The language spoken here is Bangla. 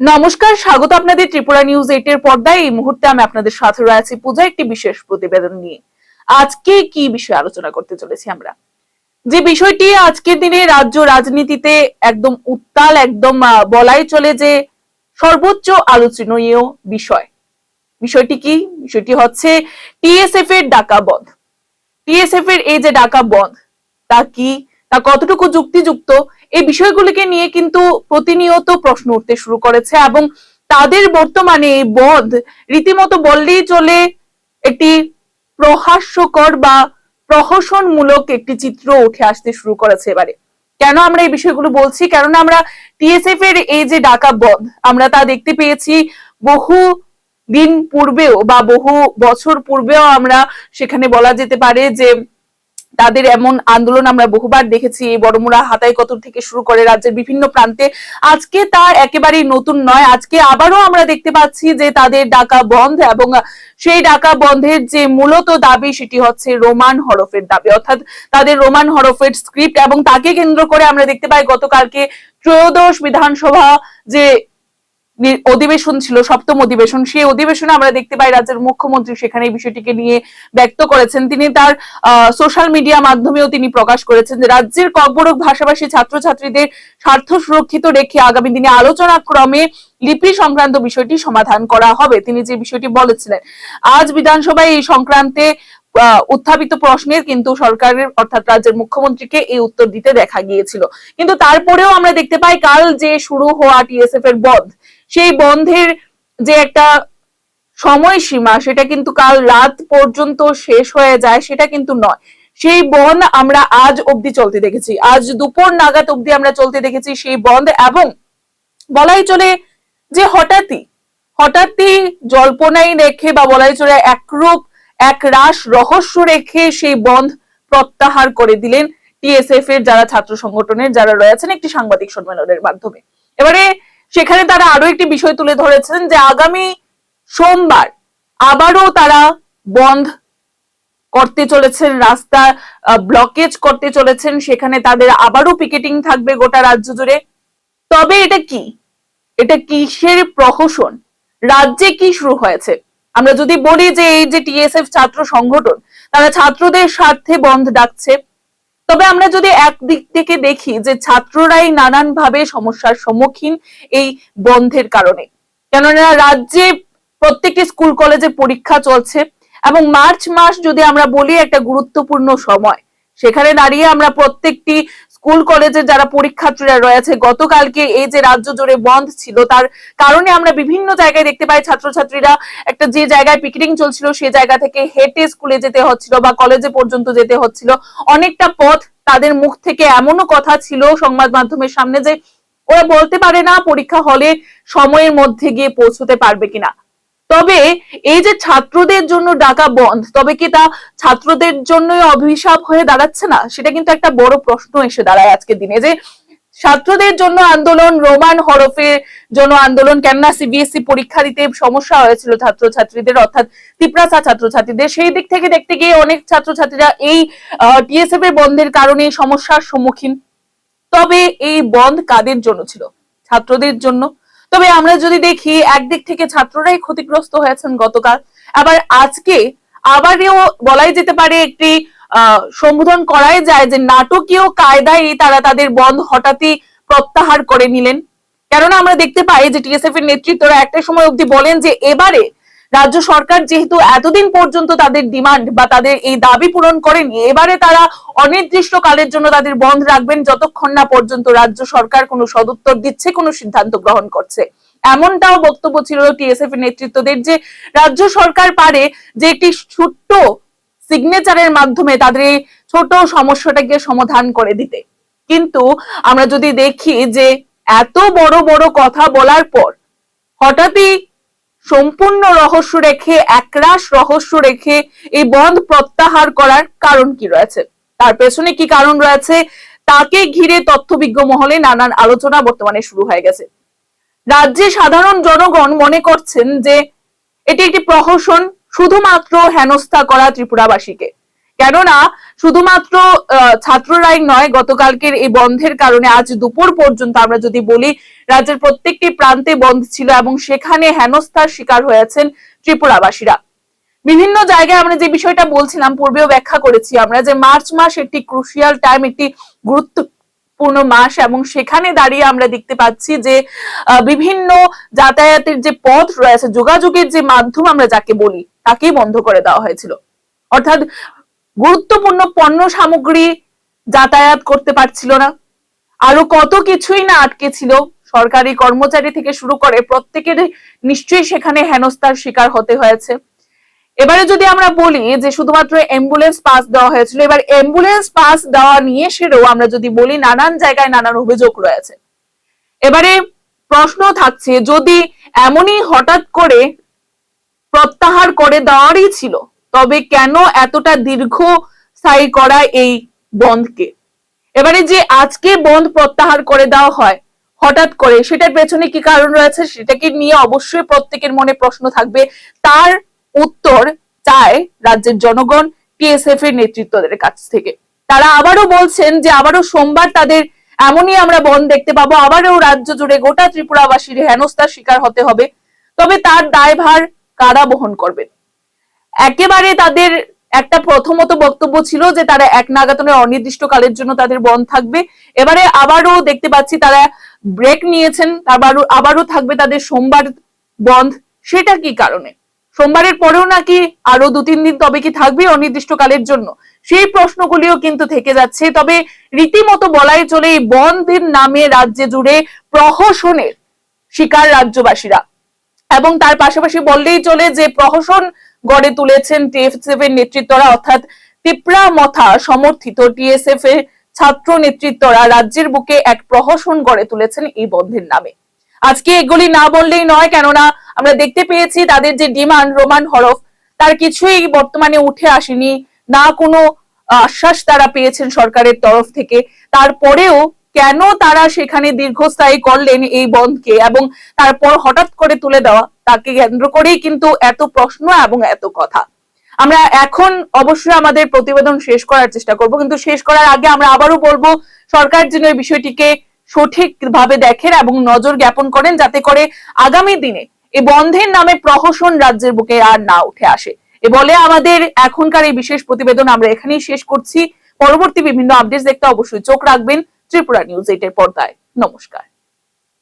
নমস্কার, স্বাগত আপনাদের ত্রিপুরা নিউজ এইটের পর্দায়। এই মুহূর্তে আমি আপনাদের সাথে রয়েছি পূজা, একটি বিশেষ প্রতিবেদন নিয়ে। আজকে কি বিষয়ে আলোচনা করতে চলেছি আমরা? যে বিষয়টি আজকের দিনে রাজ্য রাজনীতিতে একদম উত্তাল, একদম বলাই চলে যে সর্বোচ্চ আলোচনীয় বিষয়। বিষয়টি কি? বিষয়টি হচ্ছে টিএসএফ এর ডাকা বন্ধ। টিএসএফ এর এই যে ডাকা বন্ধ, তা কি তা কতটুকু যুক্তিযুক্ত, এই বিষয়গুলিকে নিয়ে কিন্তু প্রতিনিয়ত প্রশ্ন উঠতে শুরু করেছে এবং তাদের বর্তমানে এই বধ রীতিমতো বললেই চলে একটি প্রহাস্যকর বা প্রহসনমূলক একটি চিত্র উঠে আসতে শুরু করেছে এবারে। কেন আমরা এই বিষয়গুলো বলছি? কেননা আমরা টিএসএফ এর এই যে ডাকা বধ, আমরা তা দেখতে পেয়েছি বহু দিন পূর্বেও বা বহু বছর পূর্বেও আমরা সেখানে বলা যেতে পারে যে তাদের এমন আন্দোলন আমরা বহুবার দেখেছি। বড়মুড়া হাতাই কতর থেকে শুরু করে রাজ্যের বিভিন্ন প্রান্তে। আজকে তা একেবারেই নতুন নয়। আজকে আবারও আমরা দেখতে পাচ্ছি যে তাদের ডাকা বন্ধ এবং সেই ডাকা বন্ধের যে মূলত দাবি সেটি হচ্ছে রোমান হরফের দাবি। অর্থাৎ তাদের রোমান হরফের স্ক্রিপ্ট এবং তাকে কেন্দ্র করে আমরা দেখতে পাই গতকালকে ত্রয়োদশ বিধানসভা যে অধিবেশন ছিল, সপ্তম অধিবেশন। সেই অধিবেশনে আমরা দেখতে পাই রাজ্যের মুখ্যমন্ত্রী সেখানে এই বিষয়টিকে নিয়ে ব্যক্ত করেছেন। তিনি তার সোশ্যাল মিডিয়া মাধ্যমেও তিনি প্রকাশ করেছেন যে রাজ্যের ককবরক ভাষাভাষী ছাত্রছাত্রীদের স্বার্থ সুরক্ষিত রেখে আগামী দিনে আলোচনা ক্রমে লিপি সংক্রান্ত বিষয়টি সমাধান করা হবে। তিনি যে বিষয়টি বলেছিলেন, আজ বিধানসভায় এই সংক্রান্তে উত্থাপিত প্রশ্নের কিন্তু সরকারের অর্থাৎ রাজ্যের মুখ্যমন্ত্রীকে এই উত্তর দিতে দেখা গিয়েছিল। কিন্তু তারপরেও আমরা দেখতে পাই কাল যে শুরু হওয়া টিএসএফ এর বন্ধ সেই বন্ধের যে একটা সময়সীমা, সেটা কিন্তু কাল রাত পর্যন্ত শেষ হয়ে যায়, সেটা কিন্তু নয়। সেই বন্ধ আমরা আজ অবধি চলতে দেখেছি। আজ দুপুর নাগাদ অবধি আমরা চলতে দেখেছি সেই বন্ধ এবং বলাই চলে যে হঠাৎই হঠাৎই জল্পনাই রেখে বা বলাই চলে একরূপ এক রাস রহস্য রেখে সেই বন্ধ প্রত্যাহার করে দিলেন টিএসএফ এর যারা ছাত্র সংগঠনের যারা রয়েছেন একটি সাংবাদিক সম্মেলনের মাধ্যমে। এবারে সেখানে তারা আরও একটি বিষয় তুলে ধরেছেন যে আগামী সোমবার আবারও তারা বন্ধ করতে চলেছেন, রাস্তা ব্লকেজ করতে চলেছেন, সেখানে তাদের আবারও পিকেটিং থাকবে গোটা রাজ্য জুড়ে। তবে এটা কি? এটা কিসের প্রহসন? রাজ্যে কি শুরু হয়েছে? আমরা যদি বলি যে এই যে টিএসএফ ছাত্র সংগঠন, তারা ছাত্রদের স্বার্থে বন্ধ ডাকছে। তবে আমরা যদি একদিক থেকে দেখি যে ছাত্ররাই নানান ভাবে সমস্যার সম্মুখীন এই বন্ধের কারণে। কেননা রাজ্যে প্রত্যেকটি স্কুল কলেজে পরীক্ষা চলছে এবং মার্চ মাস যদি আমরা বলি একটা গুরুত্বপূর্ণ সময়, সেখানে দাঁড়িয়ে আমরা প্রত্যেকটি স্কুল কলেজের যারা পরীক্ষার্থীরা রয়েছে, গতকালকে এই যে রাজ্য জুড়ে বন্ধ ছিল, তার কারণে আমরা বিভিন্ন জায়গায় দেখতে পাই ছাত্রছাত্রীরা একটা যে জায়গায় পিকেটিং চলছিল সেই জায়গা থেকে হেঁটে স্কুলে যেতে হচ্ছিল বা কলেজে পর্যন্ত যেতে হচ্ছিল। অনেকটা পথ তাদের মুখ থেকে এমনও কথা ছিল সংবাদ মাধ্যমের সামনে যে ওরা বলতে পারে না পরীক্ষা হলে সময়ের মধ্যে গিয়ে পৌঁছতে পারবে কিনা। তবে এই যে ছাত্রদের জন্য ডাকা বন্ধ, তবে কি তা ছাত্রদের জন্যই অভিশাপ হয়ে দাঁড়াচ্ছে না? সেটা কিন্তু একটা বড় প্রশ্ন এসে দাঁড়ায় আজকের দিনে যে ছাত্রদের জন্য আন্দোলন, রোমান হরফের জন্য আন্দোলন, কেননা সিবিএসই E পরীক্ষা দিতে সমস্যা হয়েছিল ছাত্রছাত্রীদের, অর্থাৎ তিপ্রাসা ছাত্রছাত্রীদের। সেই দিক থেকে দেখতে গিয়ে অনেক ছাত্রছাত্রীরা এই টিএসএফ এর বন্ধের কারণে সমস্যার সম্মুখীন। তবে এই বন্ধ কাদের জন্য ছিল? ছাত্রদের জন্য তবে আমরা যদি দেখি, একদিক থেকে ছাত্ররাই ক্ষতিগ্রস্ত হয়েছেন গতকাল। আবার আজকে আবারও বলাই যেতে পারে একটি সম্বোধন করাই যায় যে নাটকীয় কায়দায় তারা তাদের বন্ধ হঠাৎই প্রত্যাহার করে নিলেন। কেননা আমরা দেখতে পাই যে টিএসএফ এর নেতৃত্বরা একটা সময় অবধি বলেন যে এবারে রাজ্য সরকার যেহেতু এতদিন পর্যন্ত তাদের ডিমান্ড বা তাদের এই দাবি পূরণ করেনি, এবারে তারা অনির্দিষ্ট কালের জন্য তাদের বন্ধ রাখবেন যতক্ষণ না পর্যন্ত রাজ্য সরকার কোনো সদুত্তর দিচ্ছে, কোনো সিদ্ধান্ত গ্রহণ করছে। এমনটাও বক্তব্য ছিল টিএসএফ এর নেতৃত্বদের যে, রাজ্য সরকার পারে যে একটি ছোট্ট সিগনেচারের মাধ্যমে তাদের এই ছোট সমস্যাটাকে সমাধান করে দিতে। কিন্তু আমরা যদি দেখি যে, এত বড় বড় কথা বলার পর হঠাৎই সম্পূর্ণ রহস্য রেখে, একরাশ রহস্য রেখে এই বন্ধ প্রত্যাহার করার কারণ কি রয়েছে? তার পেছনে কি কারণ রয়েছে? তাকে ঘিরে তথ্যবিজ্ঞ মহলে নানান আলোচনা বর্তমানে শুরু হয়ে গেছে। রাজ্যে সাধারণ জনগণ মনে করছেন যে এটি একটি প্রহসন, শুধুমাত্র হেনস্থা করা ত্রিপুরাবাসীকে। কেননা শুধুমাত্র ছাত্ররাই নয়, গতকালকের এই বন্ধের কারণে আজ দুপুর পর্যন্ত আমরা যদি বলি, রাজ্যের প্রত্যেকটি প্রান্তে বন্ধ ছিল এবং সেখানে হেনস্থার শিকার হয়েছেন ত্রিপুরাবাসীরা। বিভিন্ন জায়গায় আমরা যে বিষয়টা বলছিলাম, পূর্বেও ব্যাখ্যা করেছি আমরা যে মার্চ মাস একটি ক্রুশিয়াল টাইম একটি গুরুত্বপূর্ণ মাস এবং সেখানে দাঁড়িয়ে আমরা দেখতে পাচ্ছি যে বিভিন্ন যাতায়াতের যে পথ রয়েছে, যোগাযোগের যে মাধ্যম আমরা যাকে বলি, তাকেই বন্ধ করে দেওয়া হয়েছিল। অর্থাৎ গুরুত্বপূর্ণ পণ্য সামগ্রী যাতায়াত করতে পারছিল না। আরও কত কিছুই না আটকে ছিল। সরকারি কর্মচারী থেকে শুরু করে প্রত্যেকের নিশ্চয়ই সেখানে হেনস্থার শিকার হতে হয়েছে। এবারে যদি আমরা বলি যে শুধুমাত্র অ্যাম্বুলেন্স পাস দেওয়া হয়েছিল, এবার অ্যাম্বুলেন্স পাস দেওয়া নিয়ে সেরেও আমরা যদি বলি নানান জায়গায় নানান অভিযোগ রয়েছে। এবারে প্রশ্ন থাকছে, যদি এমনই হঠাৎ করে প্রত্যাহার করে দেওয়ারই ছিল তবে কেন এতটা দীর্ঘ স্থায়ী করা এই বন্ধকে? এবারে যে আজকে বন্ধ প্রত্যাহার করে দেওয়া হয়, হঠাৎ করে সেটার পেছনে কি কারণ রয়েছে সেটাকে নিয়ে অবশ্যই প্রত্যেকের মনে প্রশ্ন থাকবে। তার উত্তর চায় রাজ্যের জনগণ, টিএসএফ এর নেতৃত্বদের কাছ থেকে। তারা আবারও বলছেন যে আবারও সোমবার তাদের এমনই আমরা বন্ধ দেখতে পাবো, আবারও রাজ্য জুড়ে গোটা ত্রিপুরাবাসীর হেনস্থার শিকার হতে হবে। তবে তার দায়ভার কারা বহন করবেন? একেবারে তাদের একটা প্রথমত বক্তব্য ছিল যে তারা এক নাগাতনের অনির্দিষ্টকালের জন্য তাদের বন্ধ থাকবে। এবারে আবারও দেখতে পাচ্ছি তারা ব্রেক নিয়েছেন, আবারও আবারও থাকবে তাদের সোমবার বন্ধ। সেটা কি কারণে? সোমবারের পরেও নাকি আরও দু তিন দিন তবে কি থাকবে অনির্দিষ্টকালের জন্য? সেই প্রশ্নগুলিও কিন্তু থেকে যাচ্ছে। তবে রীতিমতো বলাই চলে এই বন্ধের নামে রাজ্যে জুড়ে প্রহসনের শিকার রাজ্যবাসীরা। এবং তার পাশাপাশি বললেই চলে যে প্রহসন গড়ে তুলেছেন টিএফএফ এর নেতৃত্বরা, অর্থাৎ তিপ্রা মথা সমর্থিত টিএসএফ এর ছাত্র নেতৃত্বরা রাজ্যের বুকে এক প্রহসন গড়ে তুলেছেন এই বন্ধের নামে। আজকে এগুলি না বললেই নয়, কেননা আমরা দেখতে পেয়েছি তাদের যে ডিমান্ড, রোমান হরফ, তার কিছুই বর্তমানে উঠে আসেনি। না কোনো আশ্বাস তারা পেয়েছেন সরকারের তরফ থেকে। তারপরেও কেন তারা সেখানে দীর্ঘস্থায়ী করলেন এই বন্ধকে? এবং তারপর হঠাৎ করে তুলে দেওয়া, তাকে কেন্দ্র করেই কিন্তু এত প্রশ্ন এবং এত কথা। আমরা এখন অবশ্যই আমাদের প্রতিবেদন শেষ করার চেষ্টা করব, কিন্তু শেষ করার আগে আমরা আবারও বলব, সরকার যেন এই বিষয়টিকে সঠিকভাবে দেখেন এবং নজর জ্ঞাপন করেন, যাতে করে আগামী দিনে এই বন্ধের নামে প্রহসন রাজ্যের বুকে আর না উঠে আসে। এ বলে আমাদের এখনকার এই বিশেষ প্রতিবেদন আমরা এখানেই শেষ করছি। পরবর্তী বিভিন্ন আপডেট দেখতে অবশ্যই চোখ রাখবেন। ত্রিপুরা নিউজ এইটের পর্দায়। নমস্কার।